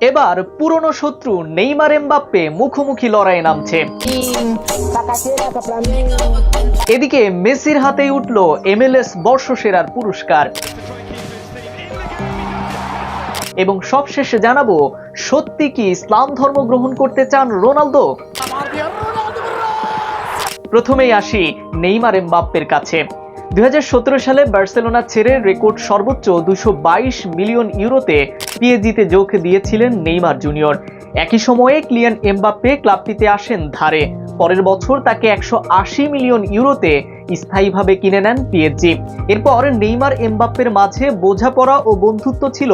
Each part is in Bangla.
এবার পুরনো শত্রু নেইমার এমবাপ্পে মুখোমুখি লড়াইয়ে নামছে. এদিকে মেসির হাতেই উঠল এমএলএস বর্ষসেরার পুরস্কার। এবং সবশেষে জানাব, সত্যি কি ইসলাম ধর্ম গ্রহণ করতে চান রোনালদো? প্রথমেই আসি নেইমার এমবাপ্পের কাছে। দু হাজার সতেরো সালে বার্সেলোনা ছেড়ে রেকর্ড সর্বোচ্চ দুশো মিলিয়ন ইউরোতে পিএজিতে যোগ দিয়েছিলেন নেইমার জুনিয়র। একই সময়ে ক্লিয়ান এমবাপ্পে ক্লাবটিতে আসেন ধারে। পরের বছর তাকে একশো আশি মিলিয়ন ইউরোতে স্থায়ীভাবে কিনে নেন পিএসজি এরপর নেইমার এমবাপ্পের মাঝে বোঝাপড়া ও বন্ধুত্ব ছিল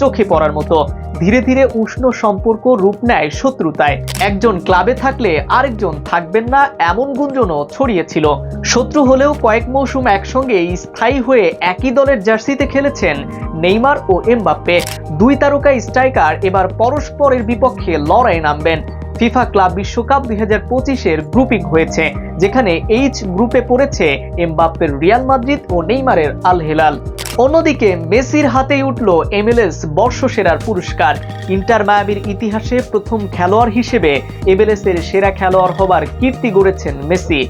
চোখে পড়ার মতো। ধীরে ধীরে উষ্ণ সম্পর্ক রূপ নেয় শত্রুতায়। একজন ক্লাবে থাকলে আরেকজন থাকবেন না এমন গুঞ্জনও ছড়িয়েছিল। শত্রু হলেও কয়েক মৌসুম একসঙ্গে স্থায়ী হয়ে একই দলের জার্সিতে খেলেছেন নেইমার ও এমবাপ্পে। দুই তারকা স্ট্রাইকার এবার পরস্পরের বিপক্ষে লড়াই নামবেন। ফিফা ক্লাব বিশ্বকাপ দুই হাজার পঁচিশের গ্রুপিং হয়েছে, যেখানে এইচ গ্রুপে পড়েছে এমবাপ্পের রিয়াল মাদ্রিদ ও নেইমারের আল হেলাল। অন্যদিকে মেসির হাতেই উঠল এমএলএস বর্ষসেরার পুরস্কার। ইন্টার মায়ামির ইতিহাসে প্রথম খেলোয়াড় হিসেবে এমএলএস এর সেরা খেলোয়াড় হবার কীর্তি গড়েছেন মেসি।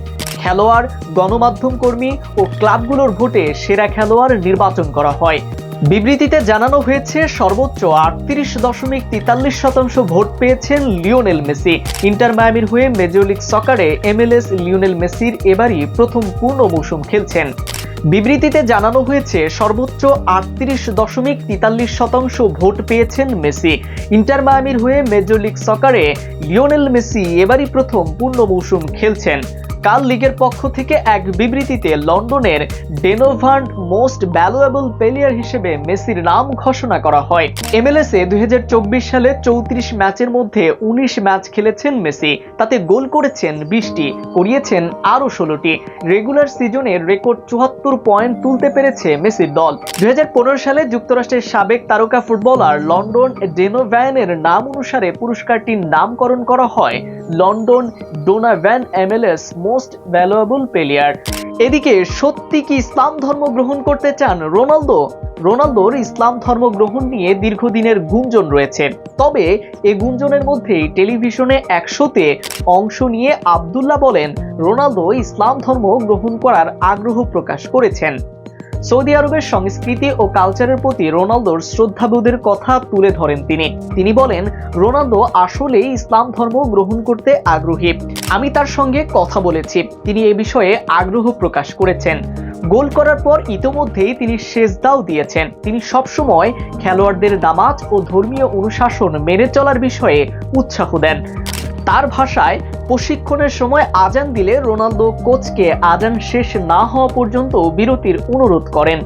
খেলোয়াড়, গণমাধ্যম কর্মী ও ক্লাবগুলোর ভোটে সেরা খেলোয়াড় নির্বাচন করা হয়। বিবৃতিতে জানানো হয়েছে, সর্বোচ্চ আটত্রিশ দশমিক তেতাল্লিশ শতাংশ ভোট পেয়েছেন লিওনেল মেসি। ইন্টার মায়ামির হয়ে মেজর লিগ সকারে এমএলএস লিওনেল মেসির এবারই প্রথম পূর্ণ মৌসুম খেলছেন। বিবৃতিতে জানানো হয়েছে, সর্বোচ্চ আটত্রিশ দশমিক তেতাল্লিশ শতাংশ ভোট পেয়েছেন মেসি। ইন্টার মায়ামির হয়ে মেজর লিগ সকারে লিওনেল মেসি এবারই প্রথম পূর্ণ মৌসুম খেলছেন। কাল লিগের পক্ষ থেকে এক বিবৃতিতে লন্ডনের ডেনোভান্ট মোস্ট ভ্যালুয়েবল প্লেয়ার হিসেবে মেসির নাম ঘোষণা করা হয়। এমএলএস এ দু হাজার চব্বিশ সালে চৌত্রিশ ম্যাচের মধ্যে উনিশ ম্যাচ খেলেছেন মেসি। তাতে গোল করেছেন বিশটি, করিয়েছেন আরও ষোলোটি। রেগুলার সিজনের রেকর্ড চুয়াত্তর পয়েন্ট তুলতে পেরেছে মেসির দল। দু হাজার পনেরো সালে যুক্তরাষ্ট্রের সাবেক তারকা ফুটবলার লন্ডন ডেনোভ্যানের নাম অনুসারে পুরস্কারটির নামকরণ করা হয়। Landon Donovan MLS most valuable player এদিকে, সত্যি কি ইসলাম ধর্ম গ্রহণ করতে চান রোনালদো? রোনালদোর ইসলাম ধর্ম গ্রহণ নিয়ে দীর্ঘদিনের গুঞ্জন রয়েছে। তবে, এ গুঞ্জনের মধ্যেই টেলিভিশনে একশোতে অংশ নিয়ে আবদুল্লাহ বলেন, রোনালদো ইসলাম ধর্ম গ্রহণ করার আগ্রহ প্রকাশ করেছেন। সৌদি আরবের সংস্কৃতি ও কালচারের প্রতি রোনালদোর শ্রদ্ধাবোধের কথা তুলে ধরেন তিনি। তিনি বলেন, রোনালদো আসলেই ইসলাম ধর্ম গ্রহণ করতে আগ্রহী। আমি তার সঙ্গে কথা বলেছি। তিনি এ বিষয়ে আগ্রহ প্রকাশ করেছেন। গোল করার পর ইতোমধ্যেই তিনি সেজদাও দিয়েছেন। তিনি সবসময় খেলোয়াড়দের দামাজ ও ধর্মীয় অনুশাসন মেনে চলার বিষয়ে উৎসাহ দেন। তার ভাষায় প্রশিক্ষণের সময় আজান দিলে রোনালদো কোচকে আজান শেষ না হওয়া পর্যন্ত বিরতির অনুরোধ করেন।